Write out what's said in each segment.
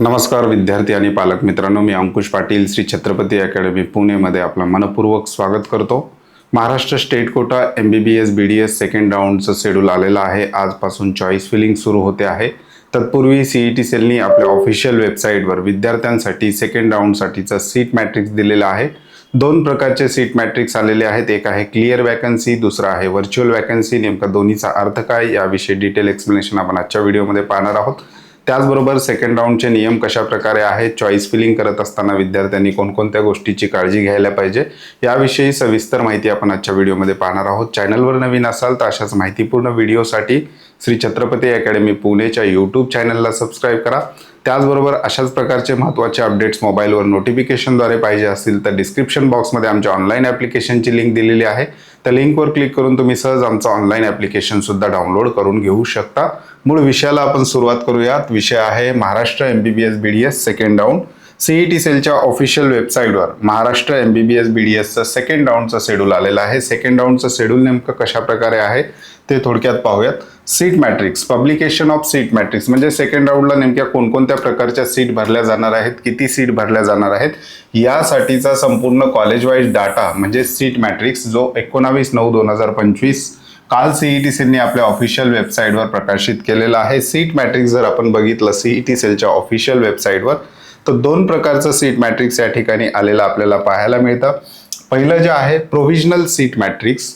नमस्कार विद्यार्थी आणि पालक मित्रांनो मी अंकुश पाटील श्री छत्रपती अकॅडमी पुणेमध्ये आपलं मनपूर्वक स्वागत करतो. Maharashtra state quota M B B S B D S second राऊंडचं schedule आलेलं आहे. आजपासून चॉईस फिलिंग सुरू होते आहे. तत्पूर्वी सीई टी सेलनी आपल्या ऑफिशियल वेबसाईटवर विद्यार्थ्यांसाठी सेकंड राऊंडसाठीचं सीट मॅट्रिक्स दिलेलं आहे. दोन प्रकारचे सीट मॅट्रिक्स आलेले आहेत. एक आहे क्लिअर वॅकन्सी दुसरा आहे व्हर्च्युअल वॅकन्सी नेमका दोन्हीचा अर्थ काय याविषयी डिटेल एक्सप्लेनेशन आपण आजच्या व्हिडिओमध्ये पाहणार आहोत. त्याचबरोबर सेकंड राऊंडचे नियम कशा प्रकारे आहेत चॉईस फिलिंग करत असताना विद्यार्थ्यांनी कोणकोणत्या गोष्टीची काळजी घ्यायला पाहिजे याविषयी सविस्तर माहिती आपण आजच्या व्हिडिओमध्ये पाहणार आहोत. चॅनलवर नवीन असाल तर अशाच माहितीपूर्ण व्हिडिओसाठी श्री छत्रपती अकॅडमी पुणेच्या यूट्यूब चॅनलला सबस्क्राईब करा. त्याचबरोबर अशाच प्रकारचे महत्त्वाचे अपडेट्स मोबाईलवर नोटिफिकेशनद्वारे पाहिजे असतील तर डिस्क्रिप्शन बॉक्समध्ये आमच्या ऑनलाईन ॲप्लिकेशनची लिंक दिलेली आहे. त्या लिंकवर क्लिक करून तुम्ही सहज आमचं ऑनलाईन ॲप्लिकेशनसुद्धा डाउनलोड करून घेऊ शकता. मूळ विषयाला आपण सुरुवात करूयात. विषय आहे Maharashtra M B B S B D S second round CET सेलच्या ऑफिशियल वेबसाईटवर Maharashtra M B B S B D एसचा second राऊंडचा शेड्यूल आलेला आहे. सेकंड राऊंडचं शेड्यूल नेमकं कशा प्रकारे आहे ते थोडक्यात पाहूयात. Seat matrix publication of seat matrix म्हणजे सेकंड राऊंडला नेमक्या कोणकोणत्या प्रकारच्या सीट भरल्या जाणार आहेत किती सीट भरल्या जाणार आहेत यासाठीचा संपूर्ण कॉलेज वाईज डाटा म्हणजे सीट मॅट्रिक्स जो एकोणावीस नऊ दोन हजार पंचवीस काल सीईटी सेलने आपल्या ऑफिशियल वेबसाईटवर प्रकाशित केलेला आहे. सीट मॅट्रिक्स जर आपण बघितलं सीईटी सेलच्या ऑफिशियल वेबसाईटवर तर दोन प्रकारचं सीट मॅट्रिक्स या ठिकाणी आलेलं आपल्याला पाहायला मिळतं. पहिलं जे आहे प्रोव्हिजनल सीट मॅट्रिक्स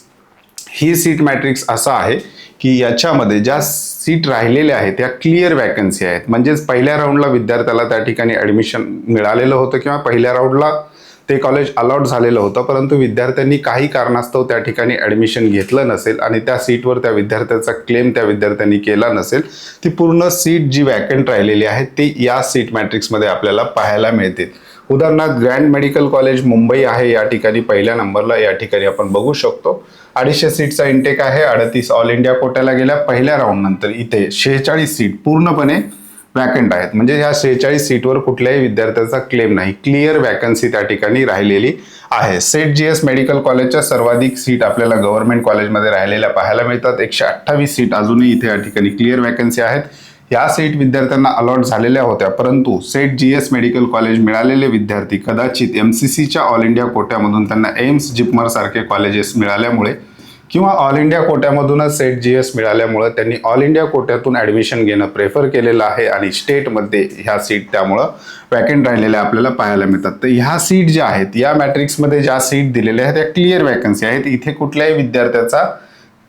ही सीट मॅट्रिक्स असं आहे की याच्यामध्ये ज्या सीट राहिलेल्या आहेत त्या क्लिअर वॅकन्सी आहेत. म्हणजेच पहिल्या राऊंडला विद्यार्थ्याला त्या ठिकाणी ॲडमिशन मिळालेलं होतं किंवा पहिल्या राऊंडला ते कॉलेज अलॉट झालेलं होतं परंतु विद्यार्थ्यांनी काही कारणास्तव त्या ठिकाणी ॲडमिशन घेतलं नसेल आणि त्या सीटवर त्या विद्यार्थ्याचा क्लेम त्या विद्यार्थ्यांनी केला नसेल ती पूर्ण सीट जी वॅकंट राहिलेली आहे ती या सीट मॅट्रिक्समध्ये आपल्याला पाहायला मिळतील उदाहरणार्थ ग्रँड मेडिकल कॉलेज मुंबई आहे या ठिकाणी पहिल्या नंबरला या ठिकाणी आपण बघू शकतो. अडीचशे सीटचा इंटेक आहे अडतीस ऑल इंडिया कोट्याला गेल्या पहिल्या राऊंड नंतर इथे शेहेचाळीस सीट पूर्णपणे वॅकंट आहेत. म्हणजे ह्या शेहेचाळीस सीटवर कुठल्याही विद्यार्थ्याचा क्लेम नाही. क्लिअर वॅकन्सी त्या ठिकाणी राहिलेली आहे. सेट जी एस मेडिकल कॉलेजच्या सर्वाधिक सीट आपल्याला गव्हर्नमेंट कॉलेजमध्ये राहिलेल्या पाहायला मिळतात. एकशे अठ्ठावीस सीट अजूनही इथे या ठिकाणी क्लिअर वॅकन्सी आहेत. या सीट विद्यार्थ्यांना अलॉट झालेल्या होत्या परंतु Seth G S medical college मिळालेले विद्यार्थी कदाचित एम सी सीच्या ऑल इंडिया कोट्यामधून त्यांना एम्स जिपमर सारखे कॉलेजेस मिळाल्यामुळे किंवा ऑल इंडिया कोट्यामधूनच सेट जी एस मिळाल्यामुळं त्यांनी ऑल इंडिया कोट्यातून ॲडमिशन घेणं प्रेफर केलेलं आहे आणि स्टेटमध्ये ह्या सीट त्यामुळं वॅकंट राहिलेल्या आपल्याला पाहायला मिळतात. तर ह्या सीट ज्या आहेत या मॅट्रिक्समध्ये ज्या सीट दिलेल्या आहेत त्या क्लिअर वॅकन्सी आहेत. इथे कुठल्याही विद्यार्थ्याचा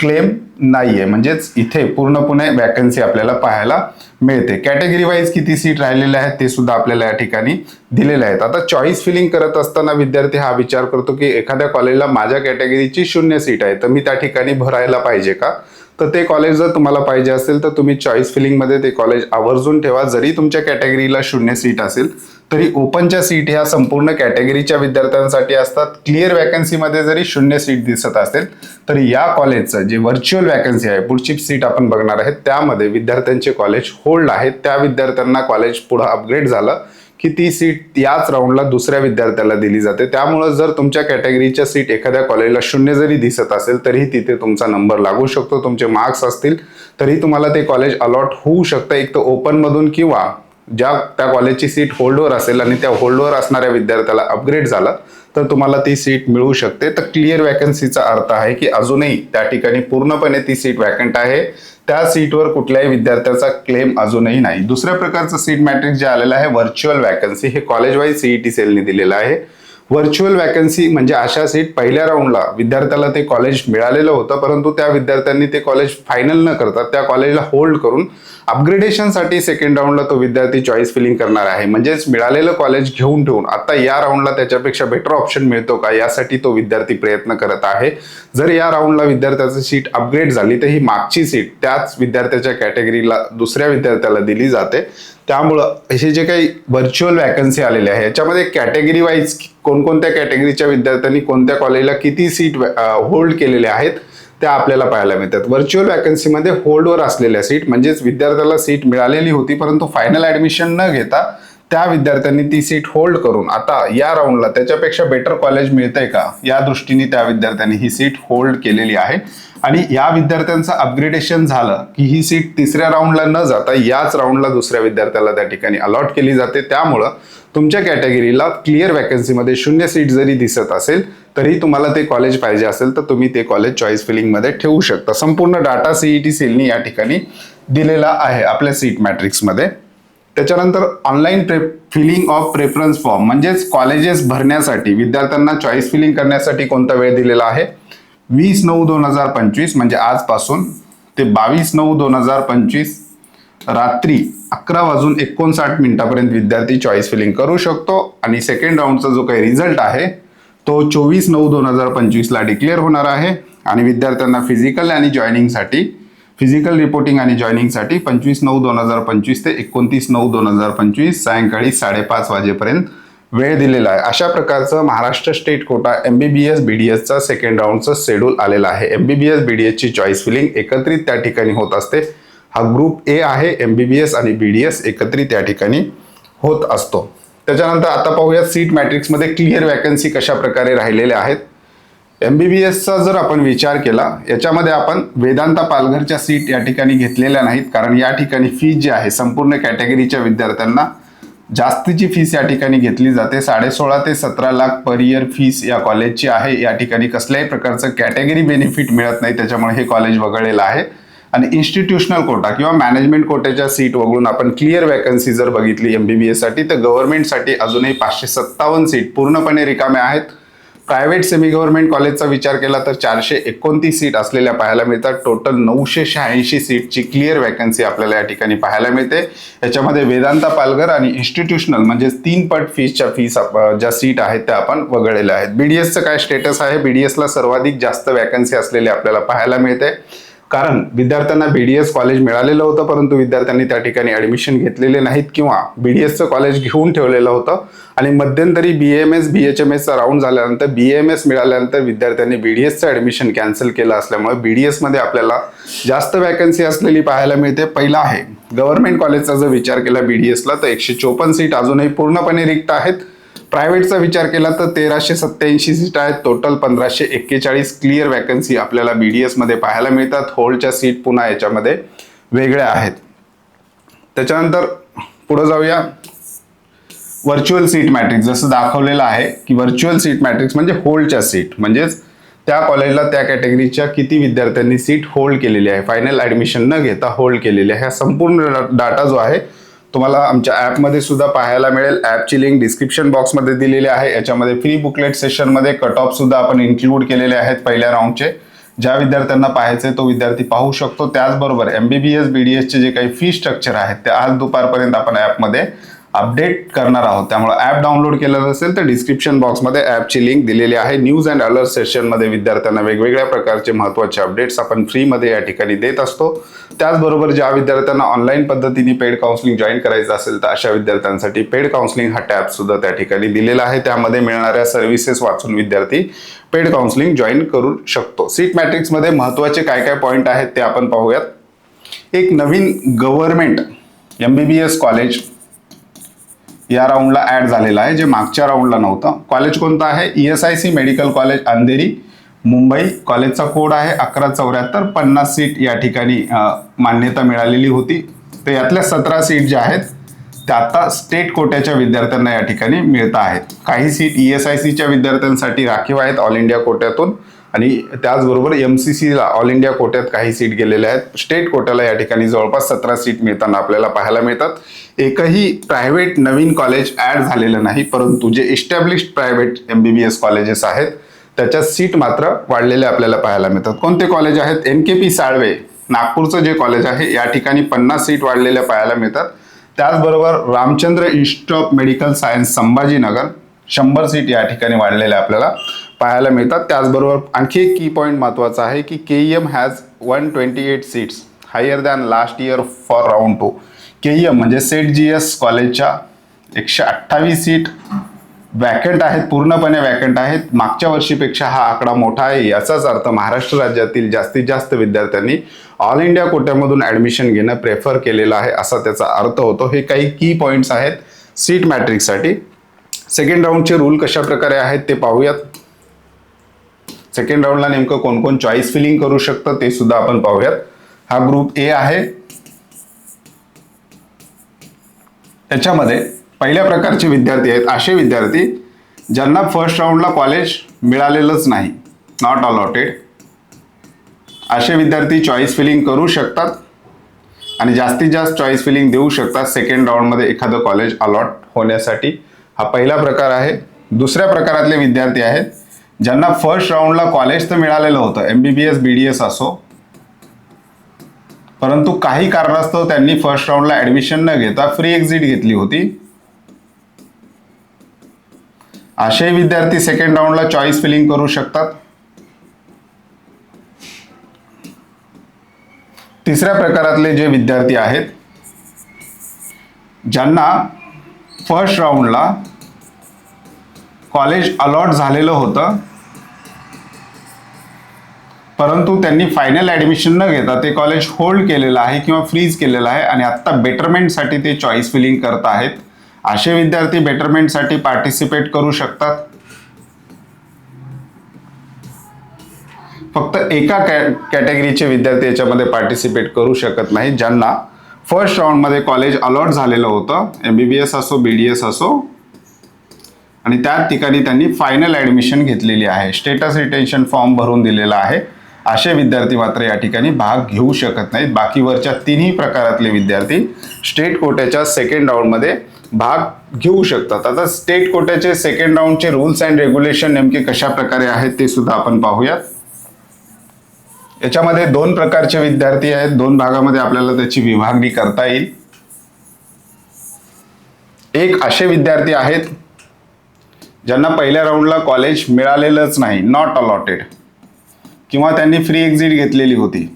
क्लेम नाहीये. म्हणजेच इथे पूर्णपणे वॅकन्सी आपल्याला पाहायला मिळते. कॅटेगरी वाईज किती सीट राहिलेल्या आहेत ते सुद्धा आपल्याला या ठिकाणी दिलेले आहेत. आता चॉईस फिलिंग करत असताना विद्यार्थी हा विचार करतो की एखाद्या कॉलेजला माझ्या कॅटेगरीची शून्य सीट आहे तर मी त्या ठिकाणी भरायला पाहिजे का? तर ते कॉलेज जर तुम्हाला पाहिजे असेल तर तुम्ही चॉईस फिलिंगमध्ये ते कॉलेज आवर्जून ठेवा. जरी तुमच्या कॅटेगरीला शून्य सीट असेल तरी ओपनच्या सीट ह्या संपूर्ण कॅटेगरीच्या विद्यार्थ्यांसाठी असतात. क्लिअर वॅकन्सीमध्ये जरी शून्य सीट दिसत असेल तर या कॉलेजचं जे व्हर्च्युअल वॅकन्सी आहे पुढची सीट आपण बघणार आहेत त्यामध्ये विद्यार्थ्यांचे कॉलेज होल्ड आहेत. त्या विद्यार्थ्यांना कॉलेज पुढं अपग्रेड झालं की ती सीट याच राऊंडला दुसऱ्या विद्यार्थ्याला दिली जाते. त्यामुळं जर तुमच्या कॅटेगरीच्या सीट एखाद्या कॉलेजला शून्य जरी दिसत असेल तरीही तिथे तुमचा नंबर लागू शकतो. तुमचे मार्क्स असतील तरी तुम्हाला ते कॉलेज अलॉट होऊ शकतं. एक तर ओपनमधून किंवा ज्या त्या कॉलेजची सीट होल्डवर असेल आणि त्या होल्डवर असणाऱ्या विद्यार्थ्याला अपग्रेड झाला तर तुम्हाला ती सीट मिळू शकते. तर क्लिअर वॅकन्सीचा अर्थ आहे की अजूनही त्या ठिकाणी पूर्णपणे ती सीट वॅकंट आहे. त्या सीटवर कुठल्याही विद्यार्थ्याचा क्लेम अजूनही नाही. दुसऱ्या प्रकारचं सीट मॅट्रिक्स जे आलेलं आहे व्हर्च्युअल वॅकन्सी हे कॉलेज वाईज सीईटी सेलने दिलेलं आहे. व्हर्च्युअल वॅकन्सी म्हणजे अशा सीट पहिल्या राऊंडला विद्यार्थ्याला ते कॉलेज मिळालेलं होतं परंतु त्या विद्यार्थ्यांनी ते कॉलेज फायनल न करता त्या कॉलेजला होल्ड करून अपग्रेडेशनसाठी सेकंड राऊंडला तो विद्यार्थी चॉईस फिलिंग करणार आहे. म्हणजेच मिळालेलं कॉलेज घेऊन ठेवून आता या राऊंडला त्याच्यापेक्षा बेटर ऑप्शन मिळतो का? यासाठी तो विद्यार्थी प्रयत्न करत आहे. जर या राऊंडला विद्यार्थ्याची सीट अपग्रेड झाली तर ही मागची सीट त्याच विद्यार्थ्याच्या कॅटेगरीला दुसऱ्या विद्यार्थ्याला दिली जाते. त्यामुळं हे जे काही व्हर्च्युअल वॅकन्सी आलेले आहे याच्यामध्ये कॅटेगरी वाईज कोणकोणत्या कॅटेगरीच्या विद्यार्थ्यांनी कोणत्या कॉलेजला किती सीट होल्ड केलेल्या आहेत त्या आपल्याला पाहायला मिळतात. व्हर्च्युअल वॅकन्सीमध्ये होल्डवर असलेल्या सीट म्हणजेच विद्यार्थ्याला सीट मिळालेली होती परंतु फायनल ॲडमिशन न घेता त्या विद्यार्थ्यांनी ती सीट होल्ड करून आता या राऊंडला त्याच्यापेक्षा बेटर कॉलेज मिळतंय का? या दृष्टीने त्या विद्यार्थ्यांनी ही सीट होल्ड केलेली आहे. आणि या विद्यार्थ्यांचं अपग्रेडेशन झालं की ही सीट तिसऱ्या राऊंडला न जाता याच राऊंडला दुसऱ्या विद्यार्थ्याला त्या ठिकाणी अलॉट केली जाते. त्यामुळं तुमच्या कॅटेगरीला क्लिअर वॅकन्सीमध्ये शून्य सीट जरी दिसत असेल तरी तुम्हाला ते कॉलेज पाहिजे असेल तर तुम्ही ते कॉलेज चॉईस फिलिंगमध्ये ठेवू शकता. संपूर्ण डाटा सीईटी सेलनी या ठिकाणी दिलेला आहे आपल्या सीट मॅट्रिक्समध्ये त्याच्यानंतर online pre filling of preference form म्हणजेच कॉलेजेस भरण्यासाठी विद्यार्थ्यांना चॉईस फिलिंग करण्यासाठी कोणता वेळ दिलेला आहे? वीस नऊ दोन हजार पंचवीस म्हणजे आजपासून ते बावीस नऊ दोन हजार पंचवीस रात्री अकरा वाजून एकोणसाठ मिनिटापर्यंत विद्यार्थी चॉईस फिलिंग करू शकतो. आणि सेकंड राऊंडचा जो काही रिझल्ट आहे तो चोवीस नऊ दोन हजार पंचवीसला डिक्लेअर होणार आहे. आणि विद्यार्थ्यांना फिजिकल आणि जॉईनिंगसाठी फिजिकल रिपोर्टिंग आणि जॉईनिंगसाठी पंचवीस नऊ दोन हजार पंचवीस ते एकोणतीस नऊ दोन हजार पंचवीस सायंकाळी साडेपाच वाजेपर्यंत वेळ दिलेला आहे. अशा प्रकारचं Maharashtra state quota M B B S B D एसचा second राऊंडचं शेड्यूल आलेलं आहे. M B B S B D एसची चॉईस फिलिंग एकत्रित त्या ठिकाणी होत असते. हा ग्रुप ए आहे. एम बी बी एस आणि बी डी एस एकत्रित त्या ठिकाणी होत असतो. त्याच्यानंतर आता पाहूया सीट मॅट्रिक्समध्ये क्लिअर वॅकन्सी कशा प्रकारे राहिलेल्या आहेत. एम बी बी एसचा जर आपण विचार केला याच्यामध्ये आपण वेदांता पालघरच्या सीट या ठिकाणी घेतलेल्या नाहीत. कारण या ठिकाणी फीज जी आहे संपूर्ण कॅटेगरीच्या विद्यार्थ्यांना जास्तीची फीस या ठिकाणी घेतली जाते. साडेसोळा ते सतरा लाख पर इयर फीस या कॉलेजची आहे. या ठिकाणी कसल्याही प्रकारचं कॅटेगरी बेनिफिट मिळत नाही. त्याच्यामुळे हे कॉलेज वगळलेलं आहे. आणि इन्स्टिट्यूशनल कोटा किंवा मॅनेजमेंट कोट्याच्या सीट वगळून आपण क्लिअर वॅकन्सी जर बघितली एम बी बी एससाठी तर गव्हर्नमेंटसाठी अजूनही पाचशे सत्तावन्न सीट पूर्णपणे रिकाम्या आहेत. प्रायव्हेट सेमी गव्हर्नमेंट कॉलेजचा विचार केला तर चारशे एकोणतीस सीट असलेल्या पाहायला मिळतात. टोटल नऊशे शहाऐंशी सीटची क्लिअर वॅकन्सी आपल्याला या ठिकाणी पाहायला मिळते. याच्यामध्ये वेदांता पालघर आणि इन्स्टिट्यूशनल म्हणजे तीन पट फीसच्या फीस ज्या सीट आहेत त्या आपण वगळलेल्या आहेत. बीडीएसचं काय स्टेटस आहे? बीडीएसला सर्वाधिक जास्त वॅकन्सी असलेली आपल्याला पाहायला मिळते. कारण विद्यार्थ्यांना बीडीएस कॉलेज मिळालेलं होतं परंतु विद्यार्थ्यांनी त्या ठिकाणी ऍडमिशन घेतलेले नाहीत किंवा बीडीएसचं कॉलेज घेऊन ठेवलेलं होतं. आणि मध्यंतरी B M S B H M एसचा round झाल्यानंतर बी एम एस मिळाल्यानंतर विद्यार्थ्यांनी बी डी एसचं ऍडमिशन कॅन्सल केलं असल्यामुळे एसमध्ये आपल्याला जास्त वॅकन्सी असलेली पाहायला मिळते. पहिला आहे गव्हर्नमेंट कॉलेजचा जर विचार केला बी डी एसला तर एकशे चोपन्न सीट अजूनही पूर्णपणे रिक्त आहेत. प्रायव्हेटचा विचार केला तर तेराशे सत्याऐंशी सीट आहेत. टोटल पंधराशे एक्केचाळीस क्लिअर वॅकन्सी आपल्याला बी डी एसमध्ये पाहायला मिळतात. होल्डच्या सीट पुन्हा याच्यामध्ये वेगळ्या आहेत. त्याच्यानंतर पुढे जाऊया. व्हर्च्युअल सीट मॅट्रिक्स जसं दाखवलेलं आहे की व्हर्च्युअल सीट मॅट्रिक्स म्हणजे होल्डच्या सीट म्हणजेच त्या कॉलेजला त्या कॅटेगरीच्या किती विद्यार्थ्यांनी सीट होल्ड केलेली आहे. फायनल ॲडमिशन न घेता होल्ड केलेली आहे. हा संपूर्ण डाटा जो आहे तुम्हाला आमच्या ॲपमध्ये सुद्धा पाहायला मिळेल. ॲपची लिंक डिस्क्रिप्शन बॉक्समध्ये दिलेली आहे. याच्यामध्ये फ्री बुकलेट सेशनमध्ये कट ऑफ सुद्धा आपण इन्क्लूड केलेले आहेत पहिल्या राऊंडचे ज्या विद्यार्थ्यांना पाहायचे तो विद्यार्थी पाहू शकतो. त्याचबरोबर M B B S B D एसचे जे काही फी स्ट्रक्चर आहेत ते आज दुपारपर्यंत आपण ॲपमध्ये अपडेट करणार आहोत. त्यामुळे ॲप डाउनलोड केलं नसेल तर डिस्क्रिप्शन बॉक्समध्ये ॲपची लिंक दिलेली आहे. न्यूज अँड अलर्ट सेशनमध्ये विद्यार्थ्यांना वेगवेगळ्या प्रकारचे महत्त्वाचे अपडेट्स आपण फ्रीमध्ये या ठिकाणी देत असतो. त्याचबरोबर ज्या विद्यार्थ्यांना ऑनलाईन पद्धतीने पेड काउन्सिलिंग जॉईन करायचं असेल तर अशा विद्यार्थ्यांसाठी पेड काउन्सिलिंग हा टॅब सुद्धा त्या ठिकाणी दिलेला आहे. त्यामध्ये मिळणाऱ्या सर्व्हिसेस वाचून विद्यार्थी पेड काउन्सिलिंग जॉईन करू शकतो. सीट मॅट्रिक्समध्ये महत्त्वाचे काय काय पॉईंट आहेत ते आपण पाहूयात. एक नवीन government M B B S college या राऊंडला ऍड झालेला आहे जे मागच्या राऊंडला नव्हतं. कॉलेज कोणतं आहे? E S I C medical college Andheri. Mumbai कॉलेजचा कोड आहे अकरा चौऱ्याहत्तर पन्नास सीट या ठिकाणी मान्यता मिळालेली होती. तर यातल्या सतरा सीट ज्या आहेत त्या आता स्टेट कोट्याच्या विद्यार्थ्यांना या ठिकाणी मिळत आहेत. काही सीट ई एस आय सीच्या विद्यार्थ्यांसाठी राखीव आहेत ऑल इंडिया कोट्यातून. आणि त्याचबरोबर एम सी सीला ऑल इंडिया कोट्यात काही सीट गेलेल्या आहेत. स्टेट कोट्याला या ठिकाणी जवळपास सतरा सीट मिळताना आपल्याला पाहायला मिळतात. एकही प्रायव्हेट नवीन कॉलेज ॲड झालेलं नाही परंतु जे established private M B B S colleges आहेत त्याच्यात सीट मात्र वाढलेल्या आपल्याला पाहायला मिळतात. कोणते कॉलेज आहेत? एन के पी साळवे नागपूरचं जे कॉलेज आहे या ठिकाणी पन्नास सीट वाढलेल्या पाहायला मिळतात. त्याचबरोबर Ramchandra institute of medical science Sambhajinagar शंभर सीट या ठिकाणी वाढलेल्या आपल्याला पाहायला मिळतात. त्याचबरोबर आणखी एक की पॉईंट महत्त्वाचा आहे की K E M has one twenty eight seats higher than last year for round two K E M म्हणजे सेट जी एस कॉलेजच्या एकशे अठ्ठावीस सीट वॅकंट आहेत. पूर्णपणे वॅकंट आहेत. मागच्या वर्षीपेक्षा हा आकडा मोठा आहे याचाच अर्थ महाराष्ट्र राज्यातील जास्तीत जास्त विद्यार्थ्यांनी ऑल इंडिया कोट्यामधून ॲडमिशन घेणं प्रेफर केलेलं आहे असा त्याचा अर्थ होतो. हे काही की पॉईंट्स आहेत सीट मॅट्रिकसाठी सेकंड राऊंडचे रूल कशा प्रकारे आहेत ते पाहूयात. सेकंड राऊंडला नेमकं कोण कोण चॉईस फिलिंग करू शकतं ते सुद्धा आपण पाहूयात. हा ग्रुप ए आहे. त्याच्यामध्ये पहिल्या प्रकारचे विद्यार्थी आहेत असे विद्यार्थी ज्यांना फर्स्ट राऊंडला कॉलेज मिळालेलंच नाही नॉट अलॉटेड असे विद्यार्थी चॉईस फिलिंग करू शकतात आणि जास्तीत जास्त चॉईस फिलिंग देऊ शकतात सेकंड राऊंडमध्ये एखादं कॉलेज अलॉट होण्यासाठी. हा पहिला प्रकार आहे. दुसऱ्या प्रकारातले विद्यार्थी आहेत ज्यांना फर्स्ट राऊंडला कॉलेज तर मिळालेलं होतं. M B B S B D S असो. परंतु काही कारणास्तव त्यांनी फर्स्ट राऊंडला ऍडमिशन न घेता फ्री एक्झिट घेतली होती. असे विद्यार्थी सेकंड राऊंडला चॉईस फिलिंग करू शकतात. तिसऱ्या प्रकारातले जे विद्यार्थी आहेत ज्यांना फर्स्ट राऊंडला कॉलेज अलॉट झालेलं होतं परंतु त्यांनी फायनल ॲडमिशन न घेता ते कॉलेज होल्ड केलेलं आहे किंवा फ्रीज केलेलं आहे आणि आत्ता बेटरमेंटसाठी ते चॉईस फिलिंग करत आहेत. असे विद्यार्थी बेटरमेंटसाठी पार्टिसिपेट करू शकतात. फक्त एका कॅ कॅटेगरीचे विद्यार्थी याच्यामध्ये पार्टिसिपेट करू शकत नाही ज्यांना फर्स्ट राऊंडमध्ये कॉलेज अलॉट झालेलं होतं. एम बी बी एस असो बी डी एस असो. आणि त्या ठिकाणी त्यांनी फायनल ॲडमिशन घेतलेली आहे. स्टेटस रिटेन्शन फॉर्म भरून दिलेला आहे. असे विद्यार्थी मात्र या ठिकाणी भाग घेऊ शकत नाहीत. बाकीवरच्या तिन्ही प्रकारातले विद्यार्थी स्टेट कोट्याच्या सेकंड राऊंडमध्ये भाग घेऊ शकतात. आता स्टेट कोट्याचे सेकंड राऊंडचे रूल्स अँड रेग्युलेशन नेमके कशा प्रकारे आहेत ते सुद्धा आपण पाहूयात. याच्यामध्ये दोन प्रकारचे विद्यार्थी आहेत. दोन भागामध्ये आपल्याला त्याची विभागणी करता येईल. एक असे विद्यार्थी आहेत ज्यांना पहिल्या राऊंडला कॉलेज मिळालेलंच नाही नॉट अलॉटेड किंवा त्यांनी फ्री एक्झिट घेतलेली होती.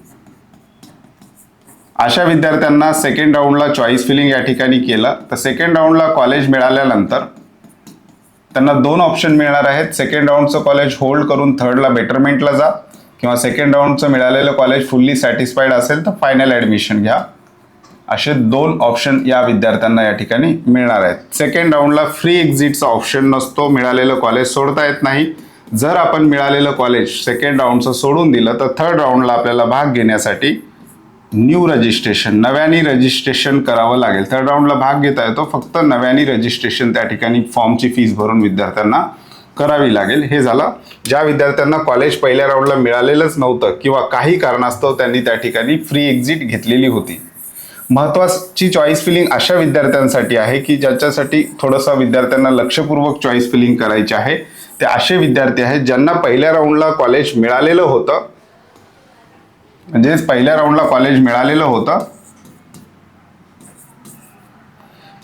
अशा विद्यार्थ्यांना सेकंड राऊंडला चॉईस फिलिंग या ठिकाणी केलं. तर सेकंड राऊंडला कॉलेज मिळाल्यानंतर त्यांना दोन ऑप्शन मिळणार आहेत. सेकंड राऊंडचं कॉलेज होल्ड करून थर्डला बेटरमेंटला जा. किंवा सेकंड राऊंडचं मिळालेलं कॉलेज फुल्ली सॅटिस्फाईड असेल तर फायनल ॲडमिशन घ्या. असे दोन ऑप्शन या विद्यार्थ्यांना या ठिकाणी मिळणार आहेत. सेकंड राऊंडला फ्री एक्झिटचा ऑप्शन नसतो. मिळालेलं कॉलेज सोडता येत नाही. जर आपण मिळालेलं कॉलेज सेकंड राऊंडचं सोडून दिलं तर थर्ड राऊंडला आपल्याला भाग घेण्यासाठी न्यू रजिस्ट्रेशन नव्याने रजिस्ट्रेशन करावं लागेल. थर्ड राऊंडला भाग घेता येतो फक्त नव्याने रजिस्ट्रेशन त्या ठिकाणी फॉर्मची फीस भरून विद्यार्थ्यांना करावी लागेल. हे झालं. ज्या विद्यार्थ्यांना कॉलेज पहिल्या राऊंडला मिळालेलंच नव्हतं किंवा काही कारणास्तव त्यांनी त्या ठिकाणी फ्री एक्झिट घेतलेली होती. महत्वाची चॉईस फिलिंग अशा विद्यार्थ्यांसाठी आहे की ज्याच्यासाठी थोडंसं विद्यार्थ्यांना लक्षपूर्वक चॉईस फिलिंग करायची आहे. ते असे विद्यार्थी आहेत ज्यांना पहिल्या राऊंडला कॉलेज मिळालेलं होतं. म्हणजेच पहिल्या राऊंडला कॉलेज मिळालेलं होतं.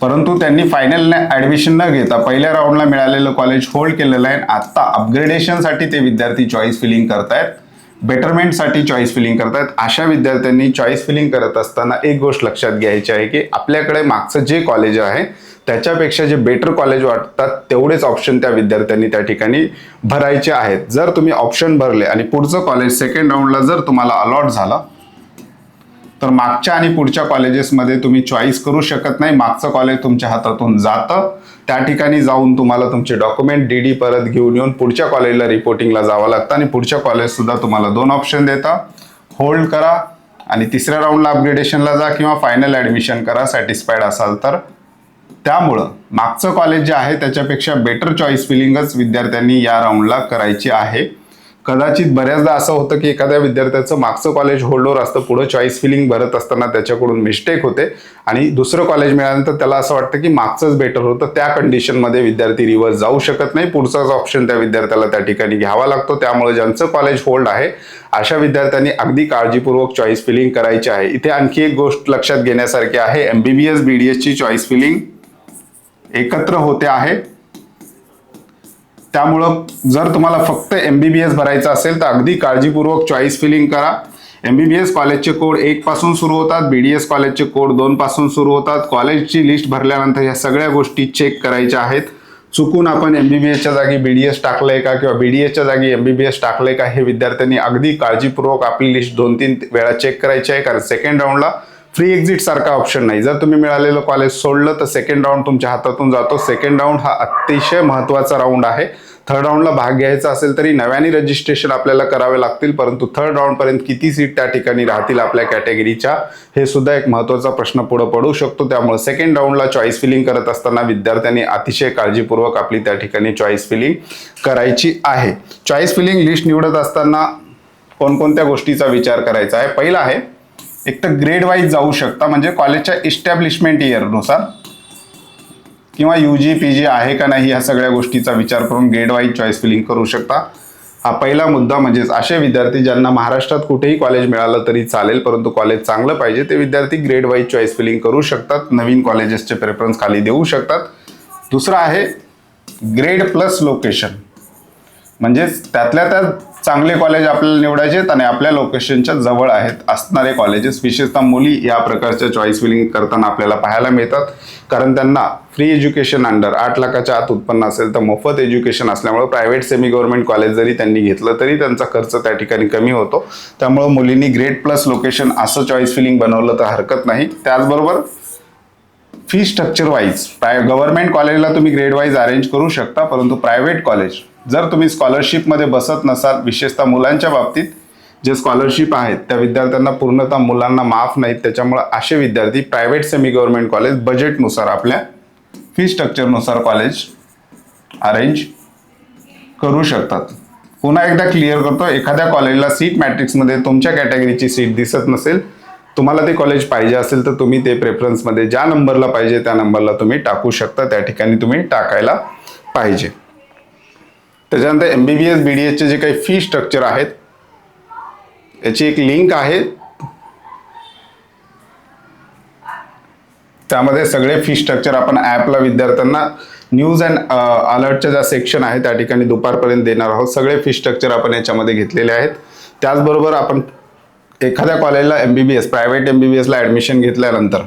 परंतु त्यांनी फायनल ॲडमिशन न घेता पहिल्या राऊंडला मिळालेलं कॉलेज होल्ड केलेलं आहे. आत्ता अपग्रेडेशनसाठी ते विद्यार्थी चॉईस फिलिंग करतायत. बेटरमेंटसाठी चॉईस फिलिंग करतायत. अशा विद्यार्थ्यांनी चॉईस फिलिंग करत असताना एक गोष्ट लक्षात घ्यायची आहे की आपल्याकडे मागचं जे कॉलेज आहे त्याच्यापेक्षा जे बेटर कॉलेज वाटतात तेवढेच ऑप्शन त्या विद्यार्थ्यांनी त्या ठिकाणी भरायचे आहेत. जर तुम्ही ऑप्शन भरले आणि पुढचं कॉलेज सेकंड राऊंडला जर तुम्हाला अलॉट झालं तर मागच्या आणि पुढच्या कॉलेजेसमध्ये तुम्ही चॉईस करू शकत नाही. मागचं कॉलेज तुमच्या हातातून जातं. त्या ठिकाणी जाऊन तुम्हाला तुमचे डॉक्युमेंट डी डी परत घेऊन येऊन पुढच्या कॉलेजला रिपोर्टिंगला जावं लागतं आणि पुढच्या कॉलेजसुद्धा तुम्हाला दोन ऑप्शन देतं. होल्ड करा आणि तिसऱ्या राऊंडला अपग्रेडेशनला जा किंवा फायनल ॲडमिशन करा. सॅटिस्फाईड असाल तर. त्यामुळं मागचं कॉलेज जे आहे त्याच्यापेक्षा बेटर चॉईस फिलिंगच विद्यार्थ्यांनी या राऊंडला करायची आहे. कदाचित बऱ्याचदा असं होतं की एखाद्या विद्यार्थ्याचं मागचं कॉलेज होल्डवर असतं पुढं चॉईस फिलिंग भरत असताना त्याच्याकडून मिस्टेक होते आणि दुसरं कॉलेज मिळाल्यानंतर त्याला असं वाटतं की मागचंच बेटर होतं त्या कंडिशनमध्ये विद्यार्थी रिव्हर्स जाऊ शकत नाही. पुढचाच ऑप्शन त्या विद्यार्थ्याला त्या ठिकाणी घ्यावा लागतो. त्यामुळे ज्यांचं कॉलेज होल्ड आहे अशा विद्यार्थ्यांनी अगदी काळजीपूर्वक चॉईस फिलिंग करायची आहे. इथे आणखी एक गोष्ट लक्षात घेण्यासारखी आहे. M B B S B D एसची चॉईस फिलिंग एकत्र होते आहे. त्यामुळं जर तुम्हाला फक्त एम बी बी एस भरायचं असेल तर अगदी काळजीपूर्वक चॉईस फिलिंग करा. एम बी बी एस कॉलेजचे कोड एक पासून सुरू होतात बी डी एस कॉलेजचे कोड दोन पासून सुरू होतात. कॉलेजची लिस्ट भरल्यानंतर ह्या सगळ्या गोष्टी चेक करायच्या आहेत. चुकून आपण एम बी बी एसच्या जागी बी डी एस टाकलंय का किंवा बी डी एसच्या जागी एम बी बी एस टाकलंय का हे विद्यार्थ्यांनी अगदी काळजीपूर्वक आपली लिस्ट दोन तीन वेळा चेक करायची आहे. कारण सेकंड राऊंडला फ्री एक्झिट सारखा ऑप्शन नाही. जर तुम्ही मिळालेलं कॉलेज सोडलं तर सेकंड राऊंड तुमच्या हातातून जातो. सेकंड राऊंड हा अतिशय महत्त्वाचा राऊंड आहे. थर्ड राऊंडला भाग घ्यायचा असेल तरी नव्याने रजिस्ट्रेशन आपल्याला करावे लागतील परंतु थर्ड राऊंडपर्यंत किती सीट त्या ठिकाणी राहतील आपल्या कॅटेगरीच्या हे सुद्धा एक महत्त्वाचा प्रश्न पुढे पडू शकतो. त्यामुळे सेकंड राऊंडला चॉईस फिलिंग करत असताना विद्यार्थ्यांनी अतिशय काळजीपूर्वक आपली त्या ठिकाणी चॉईस फिलिंग करायची आहे. चॉईस फिलिंग लिस्ट निवडत असताना कोणकोणत्या गोष्टीचा विचार करायचा आहे? पहिला आहे एक तर ग्रेड वाईज जाऊ शकता म्हणजे कॉलेजच्या इस्टॅब्लिशमेंट इयरनुसार किंवा यू जी पी जी आहे का नाही ह्या सगळ्या गोष्टीचा विचार करून ग्रेड वाईज चॉईस फिलिंग करू शकता. हा पहिला मुद्दा म्हणजेच असे विद्यार्थी ज्यांना महाराष्ट्रात कुठेही कॉलेज मिळालं तरी चालेल परंतु कॉलेज चांगलं पाहिजे ते विद्यार्थी ग्रेड वाईज चॉईस फिलिंग करू शकतात. नवीन कॉलेजेसचे प्रेफरन्स खाली देऊ शकतात. दुसरं आहे ग्रेड प्लस लोकेशन म्हणजेच त्यातल्या त्यात चांगले कॉलेज आपल्याला निवडायचे आहेत आणि आपल्या लोकेशनच्या जवळ आहेत. असणारे कॉलेजेस विशेषतः मुली या प्रकारच्या चॉईस फिलिंग करताना आपल्याला पाहायला मिळतात. कारण त्यांना फ्री एज्युकेशन अंडर आठ लाखाच्या आत उत्पन्न असेल तर मोफत एज्युकेशन असल्यामुळे प्रायव्हेट सेमी गव्हर्नमेंट कॉलेज जरी त्यांनी घेतलं तरी त्यांचा खर्च त्या ठिकाणी कमी होतो. त्यामुळे मुलींनी ग्रेड प्लस लोकेशन असं चॉईस फिलिंग बनवलं तर हरकत नाही. त्याचबरोबर फी स्ट्रक्चर वाईज प्राय गव्हर्नमेंट कॉलेजला तुम्ही ग्रेड वाईज अरेंज करू शकता परंतु प्रायव्हेट कॉलेज जर तुम्ही स्कॉलरशिपमध्ये बसत नसाल विशेषतः मुलांच्या बाबतीत जे स्कॉलरशिप आहेत त्या विद्यार्थ्यांना पूर्णतः मुलांना माफ नाहीत. त्याच्यामुळे असे विद्यार्थी प्रायव्हेट सेमी गव्हर्नमेंट कॉलेज बजेटनुसार आपल्या फी स्ट्रक्चरनुसार कॉलेज अरेंज करू शकतात. पुन्हा एकदा क्लिअर करतो एखाद्या कॉलेजला सीट मॅट्रिक्समध्ये तुमच्या कॅटेगरीची सीट दिसत नसेल तुम्हाला ते कॉलेज पाहिजे असेल तर तुम्ही ते प्रेफरन्समध्ये ज्या नंबरला पाहिजे त्या नंबरला तुम्ही टाकू शकता. त्या ठिकाणी तुम्ही टाकायला पाहिजे. त्याच्यानंतर M B B S B D एसचे जे काही फी स्ट्रक्चर आहेत याची एक लिंक आहे. त्यामध्ये सगळे फी स्ट्रक्चर आपण ॲपला विद्यार्थ्यांना न्यूज अँड अलर्टच्या ज्या सेक्शन आहे त्या ठिकाणी दुपारपर्यंत देणार आहोत. सगळे फी स्ट्रक्चर आपण याच्यामध्ये घेतलेले आहेत. त्याचबरोबर आपण एखाद्या कॉलेजला M B B S private M B B एसला admission घेतल्यानंतर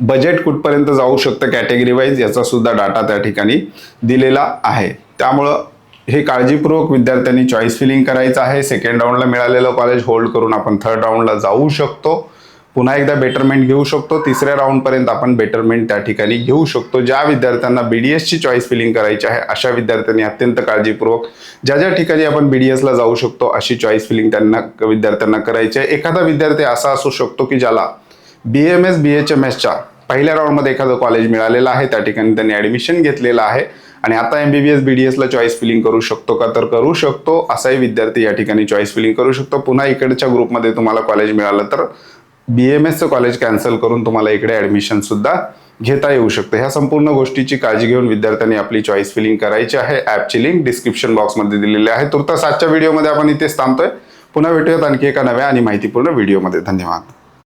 बजेट कुठपर्यंत जाऊ शकतं कॅटेगरी वाईज याचा सुद्धा डाटा त्या ठिकाणी दिलेला आहे. त्यामुळं हे काळजीपूर्वक विद्यार्थ्यांनी चॉईस फिलिंग करायचं आहे. सेकंड राऊंडला मिळालेलं कॉलेज होल्ड करून आपण थर्ड राऊंडला जाऊ शकतो. पुन्हा एकदा बेटरमेंट घेऊ शकतो. तिसऱ्या राऊंडपर्यंत आपण बेटरमेंट त्या ठिकाणी घेऊ शकतो. ज्या विद्यार्थ्यांना बी डी एसची चॉईस फिलिंग करायची आहे अशा विद्यार्थ्यांनी अत्यंत काळजीपूर्वक ज्या ज्या ठिकाणी आपण बी डी एसला जाऊ शकतो अशी चॉईस फिलिंग त्यांना विद्यार्थ्यांना करायची आहे. एखादा विद्यार्थी असा असू शकतो की ज्याला B M S B H M एसच्या पहिल्या राऊंडमध्ये एखादं कॉलेज मिळालेलं आहे. त्या ठिकाणी त्यांनी ॲडमिशन घेतलेलं आहे. आणि आता M B B S B D एसला choice filling करू शकतो का? तर करू शकतो. असाही विद्यार्थी या ठिकाणी चॉईस फिलिंग करू शकतो. पुन्हा इकडच्या ग्रुपमध्ये तुम्हाला कॉलेज मिळालं तर बी एम एसचं कॉलेज कॅन्सल करून तुम्हाला इकडे ॲडमिशन सुद्धा घेता येऊ शकतं. ह्या संपूर्ण गोष्टीची काळजी घेऊन विद्यार्थ्यांनी आपली चॉईस फिलिंग करायची आहे. ॲपची लिंक डिस्क्रिप्शन बॉक्समध्ये दिलेली आहे. तुर्तास आजच्या व्हिडिओमध्ये आपण इथेच थांबतोय. पुन्हा भेटूयात आणखी एका नव्या आणि माहितीपूर्ण व्हिडिओमध्ये धन्यवाद.